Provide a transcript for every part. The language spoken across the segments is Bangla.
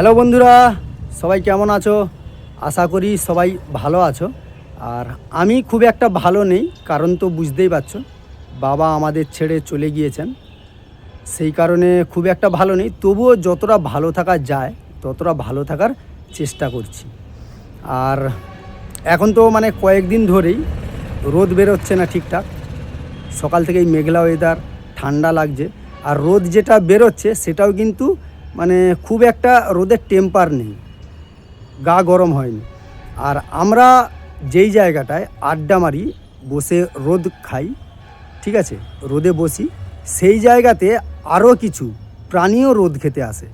হ্যালো বন্ধুরা, সবাই কেমন আছো? আশা করি সবাই ভালো আছো। আর আমি খুব একটা ভালো নেই, কারণ তো বুঝতেই পারছ, বাবা আমাদের ছেড়ে চলে গিয়েছেন। সেই কারণে খুব একটা ভালো নেই, তবুও যতটা ভালো থাকা যায়, ততটা ভালো থাকার চেষ্টা করছি। আর এখন তো মানে কয়েকদিন ধরেই রোদ বেরোচ্ছে না ঠিকঠাক। সকাল থেকেই মেঘলা ওয়েদার ঠান্ডা লাগছে। আর রোদ যেটা বেরোচ্ছে, সেটাও কিন্তু মানে খুব একটা রোদের টেম্পার নেই, গা গরম হয়নি। আর আমরা যেই জায়গাটায় আড্ডা মারি, বসে রোদ খাই, ঠিক আছে? রোদে বসি, সেই জায়গাতে আরও কিছু প্রাণীও রোদ খেতে আসে।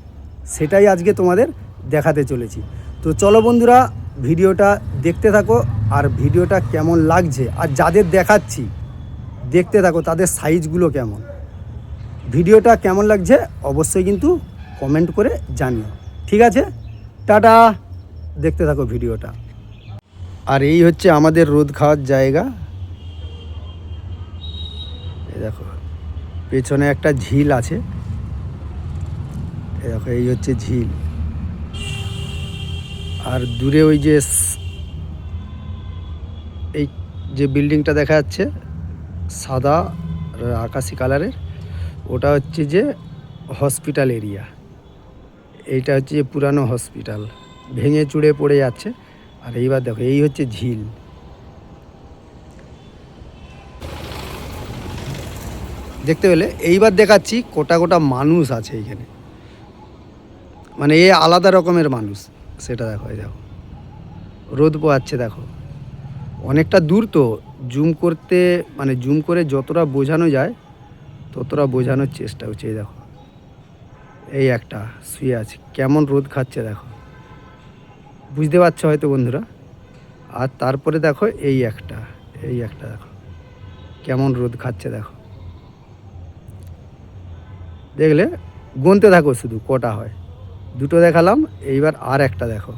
সেটাই আজকে তোমাদের দেখাতে চলেছি। তো চলো বন্ধুরা, ভিডিওটা দেখতে থাকো, আর ভিডিওটা কেমন লাগছে, আর যাদের দেখাচ্ছি, দেখতে থাকো, তাদের সাইজগুলো কেমন। ভিডিওটা কেমন লাগছে, অবশ্যই কিন্তু কমেন্ট করে জানিও। ঠিক আছে? টাটা। দেখতে থাকো ভিডিওটা। আর এই হচ্ছে আমাদের রোদ খাওয়ার জায়গা। দেখো, পেছনে একটা ঝিল আছে। দেখো, এই হচ্ছে ঝিল। আর দূরে ওই যে এই যে বিল্ডিংটা দেখা যাচ্ছে, সাদা আকাশি কালারের, ওটা হচ্ছে যে হসপিটাল এরিয়া এইটা হচ্ছে পুরানো হসপিটাল। ভেঙে চুড়ে পড়ে যাচ্ছে। আর এইবার দেখো, এই হচ্ছে ঝিল। দেখতে পেলে? এইবার দেখাচ্ছি কোটা কোটা মানুষ আছে এইখানে। মানে এ আলাদা রকমের মানুষ। সেটা দেখো দেখো। রোদ পোয়াচ্ছে দেখো। অনেকটা দূর তো। জুম করতে মানে জুম করে যতটা বোঝানো যায়, ততটা বোঝানোর চেষ্টা হচ্ছে দেখো। এই একটা, শুয়ে আছে। কেমন রোদ খাচ্ছে দেখো। বুঝতে পারছ হয়তো বন্ধুরা? আর তারপরে দেখো এই একটা এই একটা দেখো। কেমন রোদ খাচ্ছে দেখো। দেখলে গুনতে থাকো শুধু, কটা হয়। দুটো দেখালাম, এইবার আর একটা দেখো।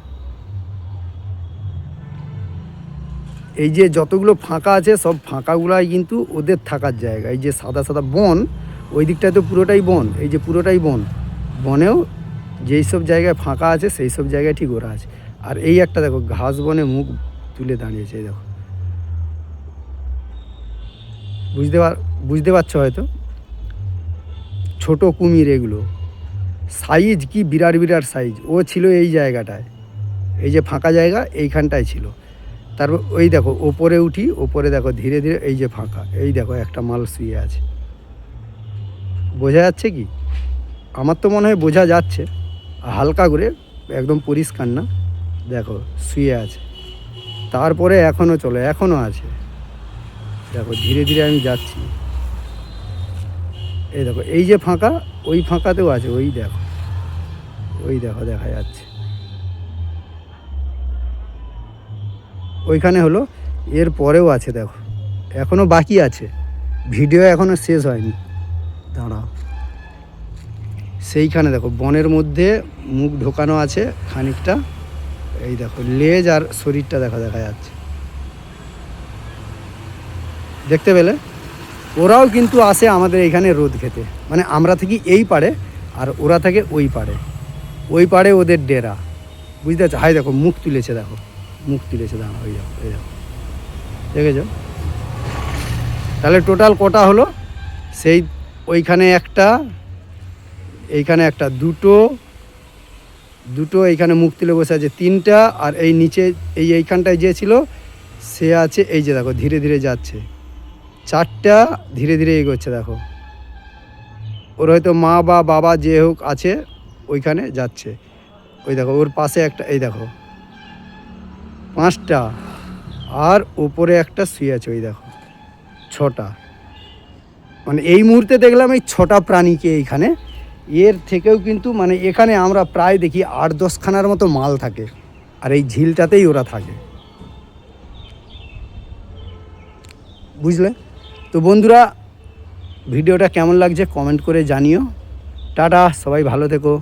এই যে যতগুলো ফাঁকা আছে, সব ফাঁকাগুলাই কিন্তু ওদের থাকার জায়গা। এই যে সাদা সাদা বন, ওই দিকটায় তো পুরোটাই বন, এই যে পুরোটাই বন। বনেও যেই সব জায়গায় ফাঁকা আছে, সেই সব জায়গায় ঠিক ওরা আছে। আর এই একটা দেখো, ঘাস বনে মুখ তুলে দাঁড়িয়েছে দেখো। বুঝতে পার, বুঝতে পারছ হয়তো? ছোট কুমির এগুলো। সাইজ কি বিরাট বিরাট সাইজ। ও ছিল এই জায়গাটায়। এই যে ফাঁকা জায়গা, এইখানটায় ছিল। তারপর ওই দেখো, ওপরে উঠি, ওপরে দেখো, ধীরে ধীরে, এই যে ফাঁকা। এই দেখো, একটা মাল শুয়ে আছে। বোঝা যাচ্ছে কি? আমার তো মনে হয় বোঝা যাচ্ছে। হালকা করে, একদম পরিষ্কার না। দেখো, শুয়ে আছে। তারপরে এখনও চলে এখনও আছে। দেখো, ধীরে ধীরে আমি যাচ্ছি। এই দেখো, এই যে ফাঁকা, ওই ফাঁকাতেও আছে, ওই দেখো। ওই দেখো, দেখা যাচ্ছে। ওইখানে হলো, এর পরেও আছে, দেখো। এখনও বাকি আছে। ভিডিও এখনও শেষ হয়নি। দাঁড়াও। সেইখানে দেখো, বনের মধ্যে মুখ ঢোকানো আছে খানিকটা। এই দেখো, লেজ আর শরীরটা দেখা দেখা যাচ্ছে। দেখতে পেলে? ওরাও কিন্তু আসে আমাদের এইখানে রোদ খেতে। মানে আমরা থাকি এই পাড়ে আর ওরা থাকে ওই পাড়ে। ওই পাড়ে ওদের ডেরা। বুঝতে পারছ? হাই দেখো, মুখ তুলেছে, দেখো। মুখ তুলেছে দাঁড়া ওই দেখো, এই দেখো। দেখেছ? তাহলে টোটাল কটা হলো? সেই ওইখানে একটা এইখানে একটা দুটো দুটো এইখানে মুখ তুলে বসে আছে তিনটা, আর এই নিচে, এই এইখানটায় যে ছিল, সে আছে এই যে দেখো, ধীরে ধীরে যাচ্ছে। চারটা ধীরে ধীরে এগোচ্ছে, দেখো। ওর হয়তো মা বা বাবা যে হোক আছে, ওইখানে যাচ্ছে। ওই দেখো, ওর পাশে একটা, এই দেখো। পাঁচটা, আর ওপরে একটা শুয়ে আছে, ওই দেখো। ছটা। মানে এই মুহূর্তে দেখলাম এই ছটা প্রাণীকে এইখানে এর থেকেও কিন্তু মানে এখানে আমরা প্রায় দেখি আট দশখানার মতো মাল থাকে। আর এই ঝিলটাতেই ওরা থাকে। বুঝলে? তো বন্ধুরা, ভিডিওটা কেমন লাগছে কমেন্ট করে জানিও। টাটা, সবাই ভালো থেকো।